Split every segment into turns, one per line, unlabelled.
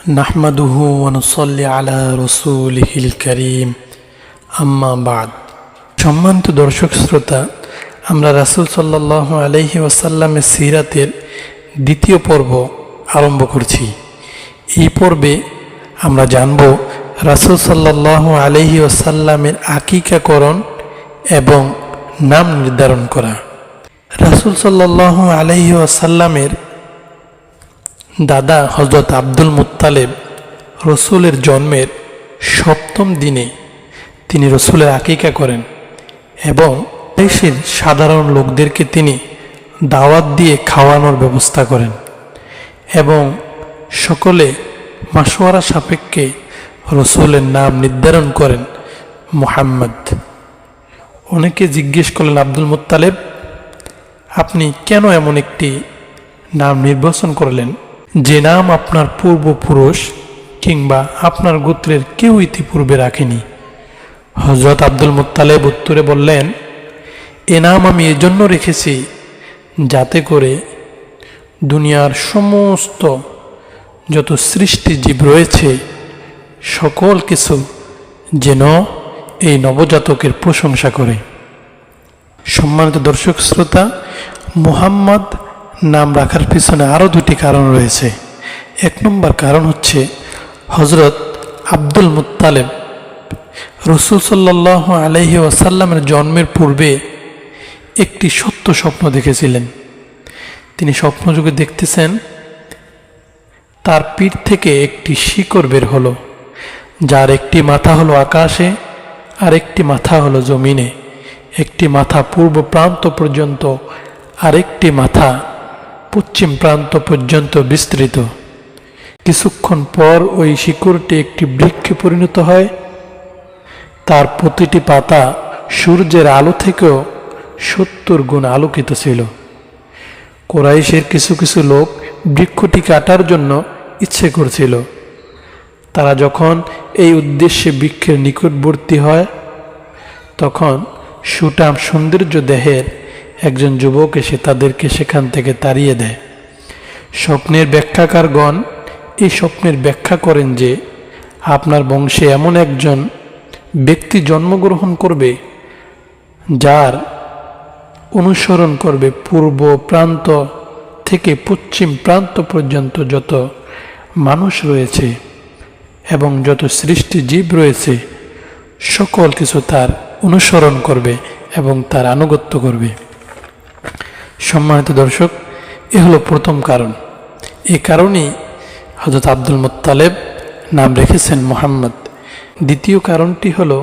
نحمده ونصلي على رسوله الكريم আম্মা বাদ সম্মানিত দর্শক শ্রোতা আমরা রাসূল সাল্লাহ আলহি ওয়াসাল্লামের সিরাতের দ্বিতীয় পর্ব আরম্ভ করছি এই পর্বে আমরা জানব রাসূল সাল্লাহ আলহি ওয়াসাল্লামের আকিকাকরণ এবং নাম নির্ধারণ করা রাসূল সাল্লাহ আলহি ওয়াসাল্লামের দাদা হজরত আব্দুল মুত্তালেব রসুলের জন্মের সপ্তম দিনে তিনি রসুলের আকিকা করেন এবং দেশের সাধারণ লোকদেরকে তিনি দাওয়াত দিয়ে খাওয়ানোর ব্যবস্থা করেন এবং সকলে মাসোয়ারা সাপেক্ষে রসুলের নাম নির্ধারণ করেন মোহাম্মদ। অনেকে জিজ্ঞেস করলেন, আব্দুল মুত্তালেব, আপনি কেন এমন একটি নাম নির্বাচন করলেন? যে নাম আপনার পূর্বপুরুষ কিংবা আপনার গোত্রের কেউ ইতিপূর্বে রাখেনি। হজরত আব্দুল মুত্তালেব উত্তরে বললেন, এ নাম আমি এজন্য রেখেছি যাতে করে দুনিয়ার সমস্ত যত সৃষ্টি জীব রয়েছে, সকল কিছু যেন এই নবজাতকের প্রশংসা করে। সম্মানিত দর্শক, শ্রোতা, মুহাম্মদ নাম রাখার পিছনে আরও দুটি কারণ রয়েছে। এক নম্বর কারণ হচ্ছে হজরত আব্দুল মুত্তালেব। রসুল সাল্লাহ আলহি ওয়াসাল্লামের জন্মের পূর্বে একটি সত্য স্বপ্ন দেখেছিলেন। তিনি স্বপ্নযুগে দেখতেছেন, তার পিঠ থেকে একটি শিকড় বের হলো, যার একটি মাথা হলো আকাশে, আর একটি মাথা হলো জমিনে। একটি মাথা পূর্ব প্রান্ত পর্যন্ত, আরেকটি মাথা পশ্চিম প্রান্ত পর্যন্ত বিস্তৃত। কিছুক্ষণ পর ওই শিকড়টি একটি বৃক্ষে পরিণত হয়। তার প্রতিটি পাতা সূর্যের আলো থেকেও সত্তর গুণ আলোকিত ছিল। কোরাইশের কিছু কিছু লোক বৃক্ষটি কাটার জন্য ইচ্ছে করছিল। তারা যখন এই উদ্দেশ্যে বৃক্ষের নিকটবর্তী হয়, তখন সুটাম সৌন্দর্য দেহের একজন যুবক এসে তাদেরকে সেখান থেকে তাড়িয়ে দেয়। স্বপ্নের ব্যাখ্যাকারগণ এই স্বপ্নের ব্যাখ্যা করেন যে, আপনার বংশে এমন একজন ব্যক্তি জন্মগ্রহণ করবে, যার অনুসরণ করবে পূর্ব প্রান্ত থেকে পশ্চিম প্রান্ত পর্যন্ত যত মানুষ রয়েছে এবং যত সৃষ্টি জীব রয়েছে, সকল কিছু তার অনুসরণ করবে এবং তার আনুগত্য করবে। সম্মানিত দর্শক, এ হলো প্রথম কারণ। এ কারণেই হজরত আব্দুল মোত্তালেব নাম রেখেছেন মোহাম্মদ। দ্বিতীয় কারণটি হলো,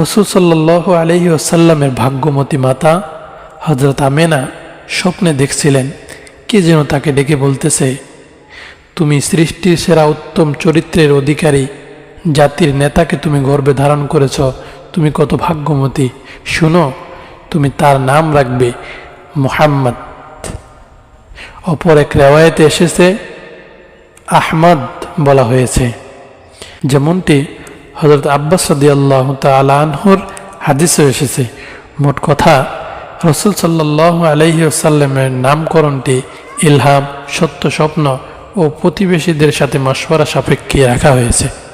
রসুল সাল্লাহ আলহি আসাল্লামের ভাগ্যমতী মাতা হজরত আমেনা স্বপ্নে দেখছিলেন, কে যেন তাকে ডেকে বলতেছে, তুমি সৃষ্টির সেরা উত্তম চরিত্রের অধিকারী, জাতির নেতাকে তুমি গর্বে ধারণ করেছ, তুমি কত ভাগ্যমতী। শুনো তুমি তার নাম রাখবে মোহাম্মদ। অপর এক রেওয়ায়তে এসেছে আহমদ বলা হয়েছে। যেমনটি হজরত আব্বাস সদি আল্লাহ তালানহুর হাদিসে এসেছে। মোট কথা, রসুল সাল্লাহ আলহি আসাল্লামের নামকরণটি ইলহাম, সত্য, স্বপ্ন ও প্রতিবেশীদের সাথে মশওয়ারা সাপেক্ষে রাখা হয়েছে।